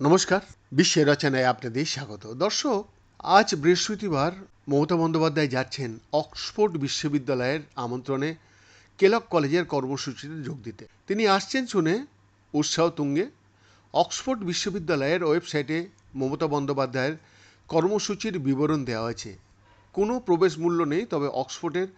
নমস্কার, বিশ্বের রচনায় আপনাদের স্বাগত। দর্শক, আজ বৃহস্পতিবার মমতা বন্দ্যোপাধ্যায় যাচ্ছেন অক্সফোর্ড বিশ্ববিদ্যালয়ের আমন্ত্রণে কেলক কলেজের কর্মসূচিতে যোগ দিতে। তিনি আসছেন শুনে উৎসাহ তুঙ্গে। অক্সফোর্ড বিশ্ববিদ্যালয়ের ওয়েবসাইটে মমতা বন্দ্যোপাধ্যায়ের কর্মসূচির বিবরণ দেওয়া হয়েছে। কোনো প্রবেশ মূল্য নেই, তবে অক্সফোর্ডের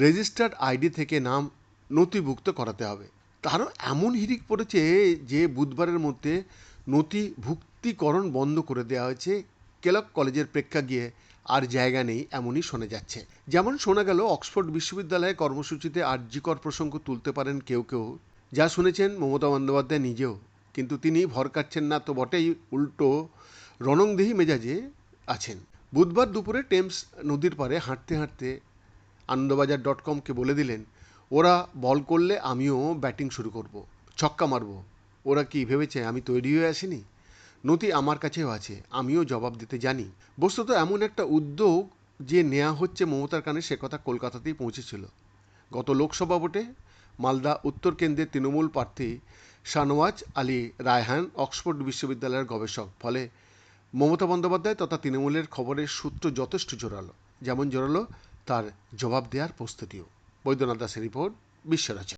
রেজিস্টার্ড আইডি থেকে নাম নথিভুক্ত করাতে হবে। তারও এমন হিড়িক পড়েছে যে বুধবারের মধ্যে নথিভুক্তিকরণ বন্ধ করে দেওয়া হয়েছে। কেলক কলেজের প্রেক্ষাগৃহে আর জায়গা নেই এমনই শোনা যাচ্ছে। যেমন শোনা গেল, অক্সফোর্ড বিশ্ববিদ্যালয়ে কর্মসূচিতে আর্যিকর প্রসঙ্গ তুলতে পারেন কেউ কেউ। যা শুনেছেন মমতা বন্দ্যোপাধ্যায় নিজেও। কিন্তু তিনি ভর কাটছেন না তো বটেই উল্টো রণংদেহী মেজাজে আছেন। বুধবার দুপুরে টেমস নদীর পাড়ে হাঁটতে হাঁটতে আনন্দবাজার ডট কমকে বলে দিলেন ওরা বল করলে আমিও ব্যাটিং শুরু করব, ছক্কা মারব। ওরা কি ভেবেছে আমি তৈরি হয়ে আসিনি? নথি আমার কাছেও আছে, আমিও জবাব দিতে জানি। বস্তুত এমন একটা উদ্যোগ যে নেওয়া হচ্ছে মমতার কানে, সে কথা কলকাতাতেই পৌঁছেছিল। গত লোকসভা ভোটে মালদা উত্তর কেন্দ্রের তৃণমূল প্রার্থী শানওয়াজ আলী রায়হান অক্সফোর্ড বিশ্ববিদ্যালয়ের গবেষক। ফলে মমতা বন্দ্যোপাধ্যায় তথা তৃণমূলের খবরের সূত্র যথেষ্ট জোরালো, যেমন জোরালো তার জবাব দেওয়ার প্রস্তুতিও। বৈদ্যনাথ দাসের রিপোর্ট বিশ্বরচনা